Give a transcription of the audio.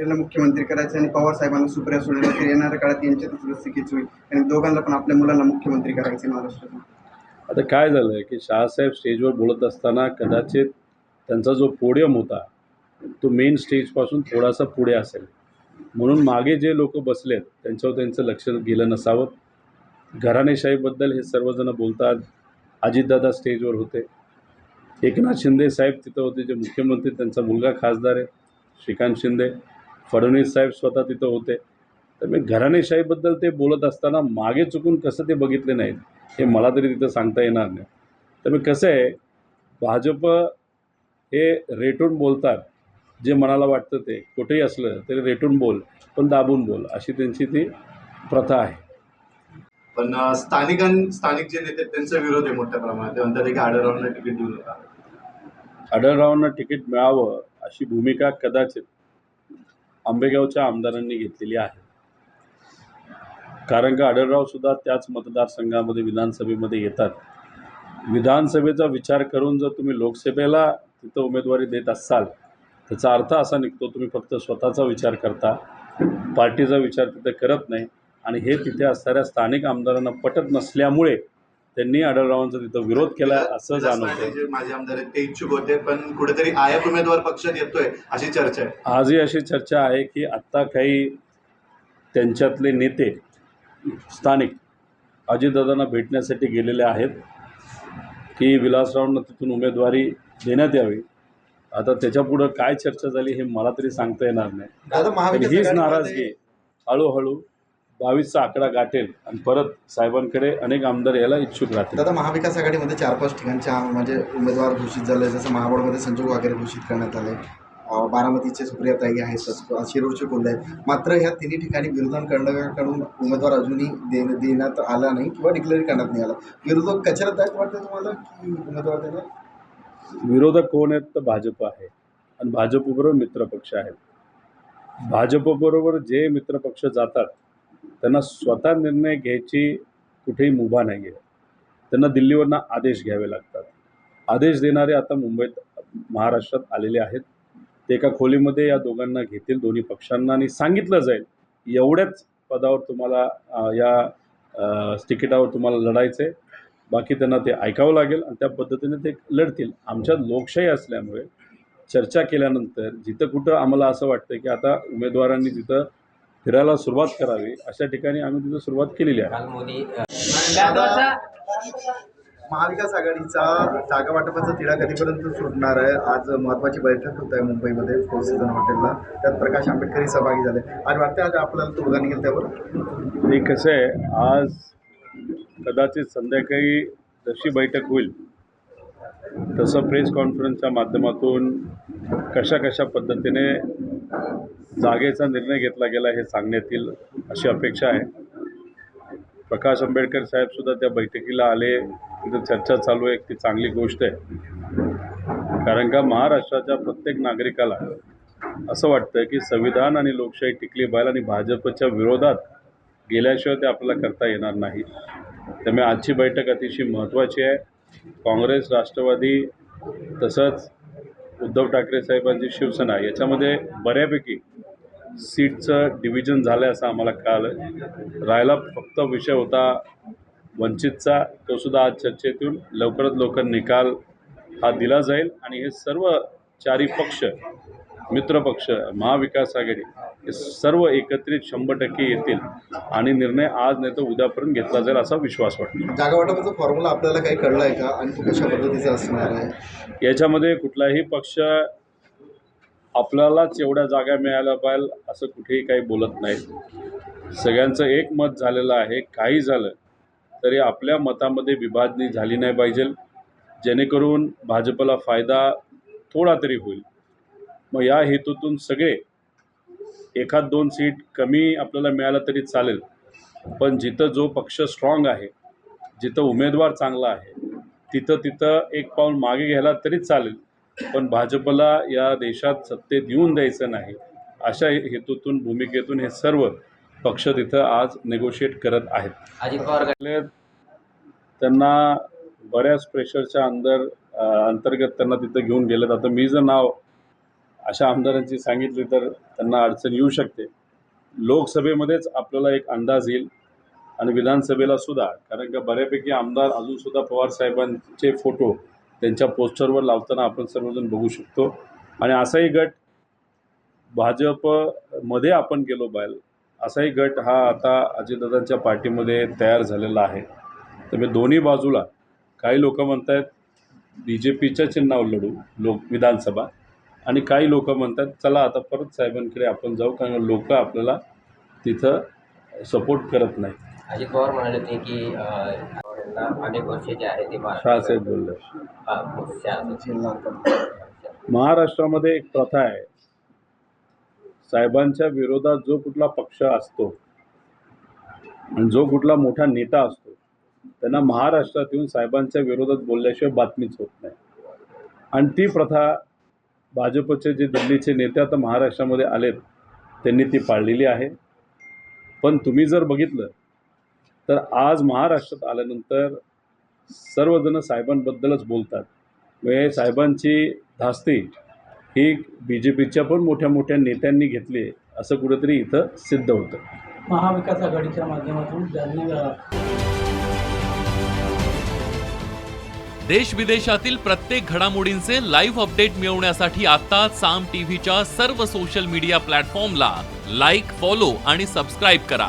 पटेलला मुख्यमंत्री करायचे आणि पवार साहेबांना सुप्रिया सुळे तर येणाऱ्या काळात यांच्यातच रस्तिकेच होईल. आणि दोघांना पण आपल्या मुलांना मुख्यमंत्री करायचे महाराष्ट्रात आता काय झालं आहे की शहासाहेब स्टेजवर बोलत असताना कदाचित त्यांचा जो पोडियम होता तो मेन स्टेजपासून थोडासा पुढे असेल. म्हणून मागे जे लोक बसलेत त्यांच्यावर त्यांचं लक्ष गेलं नसावं. घराणेशाहीबद्दल हे सर्वजण बोलतात. अजितदादा स्टेजवर होते. एकनाथ शिंदे साहेब तिथं होते जे मुख्यमंत्री त्यांचा मुलगा खासदार आहे श्रीकांत शिंदे. फडणवीस साहेब स्वतः तिथं होते. तर मी घराणेशाहीबद्दल ते बोलत असताना मागे चुकून कसं ते बघितले नाहीत हे मला तरी तिथं सांगता येणार नाही. तर मी कसं आहे भाजप हे रेटून बोलतात जे मनाला वाटतं ते. कुठेही असलं तरी रेटून बोल पण दाबून बोल अशी त्यांची ती प्रथा आहे. पण स्थानिकां स्थानिक जे नेते त्यांचा विरोध आहे मोठ्या प्रमाणात. ते म्हणतात की आढळरावांना तिकीट देऊ नका. आढळरावांना तिकीट मिळावं अशी भूमिका कदाचित आंबेगावच्या आमदारांनी घेतलेली आहे. कारण का आढळरावसुद्धा त्याच मतदारसंघामध्ये विधानसभेमध्ये येतात. विधानसभेचा विचार करून जर तुम्ही लोकसभेला तिथं उमेदवारी देत असाल त्याचा अर्थ असा निघतो तुम्ही फक्त स्वतःचा विचार करता पार्टीचा विचार तिथे करत नाही. आणि हे तिथे असणाऱ्या स्थानिक आमदारांना पटत नसल्यामुळे त्यांनी आढळरावांचा तिथं विरोध केला असं जाणवतं माझे आमदार ते इच्छुक होते पण कुठेतरी आयत उमेदवार पक्षात येतोय अशी चर्चा आहे. आजही अशी चर्चा आहे की आत्ता काही त्यांच्यातले नेते स्थानिक अजितदादांना भेटण्यासाठी गेलेले आहेत की विलासरावांना तिथून उमेदवारी देण्यात यावी. आता त्याच्यापुढं काय चर्चा झाली हे मला तरी सांगता येणार नाही. हीच नाराजगी हळूहळू बावीसचा आकडा गाठेल आणि परत साहेबांकडे अनेक आमदार यायला इच्छुक राहतील. दादा महाविकास आघाडीमध्ये चार पाच ठिकाणच्या म्हणजे उमेदवार घोषित झाले जसं महाबळमध्ये संजोग वगैरे घोषित करण्यात आले बारामतीचे सुप्रियाताई आहेतच शिरूरचे कोल्हे आहेत. मात्र ह्या तिन्ही ठिकाणी विरोधकांकडून उमेदवार अजूनही दे देण्यात आला नाही किंवा डिक्लेअर करण्यात नाही आला. विरोधक कचऱ्यात आहेत वाटतं तुम्हाला की उमेदवार देणार? विरोधक कोण आहेत? तर भाजप आहे. आणि भाजपबरोबर मित्रपक्ष आहेत. भाजपबरोबर जे मित्रपक्ष जातात त्यांना स्वतः निर्णय घ्यायची कुठेही मुभा नाही आहे त्यांना दिल्लीवरनं आदेश घ्यावे लागतात. आदेश देणारे आता मुंबईत महाराष्ट्रात आलेले आहेत. ते एका खोलीमध्ये या दोघांना घेतील दोन्ही पक्षांना. आणि सांगितलं जाईल एवढ्याच पदावर तुम्हाला या तिकिटावर तुम्हाला लढायचं आहे बाकी त्यांना ते ऐकावं लागेल आणि त्या पद्धतीने ते लढतील. आमच्यात लोकशाही असल्यामुळे चर्चा केल्यानंतर जिथं कुठं आम्हाला असं वाटतं की आता उमेदवारांनी जिथं फिरायला सुरुवात करावी अशा ठिकाणी आम्ही तिथं सुरुवात केलेली आहे. महाविकास आघाडीचा जागा वाटपाचा तिढा कधीपर्यंत सुटणार आहे? आज महत्वाची बैठक होत आहे मुंबईमध्ये फोर सीझन हॉटेलला. त्यात प्रकाश आंबेडकरही सहभागी झाले. आज वाटतं आज आपल्याला तोडगा निघेल त्यावर? ते कसं आहे आज कदाचित संध्याकाळी जशी बैठक होईल तसं प्रेस कॉन्फरन्सच्या माध्यमातून कशा कशा पद्धतीने जागेचा निर्णय घेतला गेला हे सांगण्यात येईल अशी अपेक्षा आहे. प्रकाश आंबेडकर साहेबसुद्धा त्या बैठकीला आले. तिथं चर्चा चालू आहे. ती चांगली गोष्ट आहे. कारण का महाराष्ट्राच्या प्रत्येक नागरिकाला असं वाटतं की संविधान आणि लोकशाही टिकली पाहिजे आणि भाजपच्या विरोधात गेल्याशिवाय ते आपल्याला करता येणार नाही. त्यामुळे आजची बैठक अतिशय महत्त्वाची आहे. काँग्रेस राष्ट्रवादी तसंच उद्धव ठाकरे साहेबांची शिवसेना याच्यामध्ये बऱ्यापैकी सीटचं डिव्हिजन झालं आहे असं आम्हाला कळालं राहिला फक्त विषय होता वंचितचा. तो सुद्धा आज चर्चेत येऊन लवकरात लवकर निकाल हा दिला जाईल. आणि हे सर्व चारी पक्ष मित्रपक्ष महाविकास आघाडी हे सर्व एकत्रित शंभर टक्के येतील. आणि निर्णय आज नाही तर उद्यापर्यंत घेतला जाईल असा विश्वास वाटतो. जागा वाटपाचा फॉर्म्युला आपल्याला काही कळलं आहे का? आणि तो कशा पद्धतीचा असणार आहे? याच्यामध्ये कुठलाही पक्ष आपल्यालाच एवढ्या जागा मिळायला पाहिजे असं कुठेही काही बोलत नाही. सगळ्यांचं एक मत झालेलं आहे काही झालं तरी आपल्या मतामध्ये विभाजनी झाली नाही पाहिजे. जेणेकरून भाजपला फायदा थोडा तरी होईल. मग या हेतूतून सगळे एखाद दोन सीट कमी आपल्याला मिळालं तरी चालेल. पण जिथं जो पक्ष स्ट्रॉंग आहे जिथं उमेदवार चांगला आहे तिथं तिथं एक पाऊल मागे घ्यायला तरी चालेल. पण भाजपला या देशात सत्तेत येऊन द्यायचं नाही अशा हेतूतून भूमिकेतून हे सर्व पक्ष तिथं आज नेगोशिएट करत आहेत. त्यांना बऱ्याच प्रेशरच्या अंदर अंतर्गत त्यांना तिथं घेऊन गेलेत. आता मी जर नाव अशा आमदारांची सांगितली तर त्यांना अडचण येऊ शकते. लोकसभेमध्येच आपल्याला एक अंदाज येईल आणि विधानसभेला सुद्धा कारण का बऱ्यापैकी आमदार अजूनसुद्धा पवारसाहेबांचे फोटो त्यांच्या पोस्टरवर लावताना आपण सर्वजण बघू शकतो. आणि असाही गट भाजपमध्ये आपण गेलो बाहेर असाही गट हा आता अजितदादांच्या पार्टीमध्ये तयार झालेला आहे. तर दोन्ही बाजूला काही लोक म्हणत आहेत बी जे पीच्या चिन्हावर लढू लोक विधानसभा. आणि काही लोक म्हणतात चला आता परत साहेबांकडे आपण जाऊ कारण लोक आपल्याला तिथं सपोर्ट करत नाही अजित पवार म्हणाले होते की अनेक वर्ष जे आहे ते शहासाहेब बोलले. महाराष्ट्रामध्ये एक प्रथा आहे. साहेबांच्या विरोधात जो कुठला पक्ष असतो आणि जो कुठला मोठा नेता असतो त्यांना महाराष्ट्रात येऊन साहेबांच्या विरोधात बोलल्याशिवाय बातमीच होत नाही. आणि ती प्रथा भाजपचे जे दिल्लीचे नेते आता महाराष्ट्रामध्ये आलेत त्यांनी ती पाळलेली आहे. पण तुम्ही जर बघितलं तर आज महाराष्ट्रात आल्यानंतर सर्वजण साहेबांबद्दलच बोलतात. म्हणजे साहेबांची धास्ती ही बी जे पीच्या पण मोठ्या मोठ्या नेत्यांनी घेतली असं कुठेतरी इथं सिद्ध होतं. महाविकास आघाडीच्या माध्यमातून देश विदेशातील प्रत्येक घडामोडींचे लाईव्ह अपडेट मिळवण्यासाठी आता साम टीव्हीच्या सर्व सोशल मीडिया प्लॅटफॉर्मला लाईक फॉलो आणि सबस्क्राईब करा.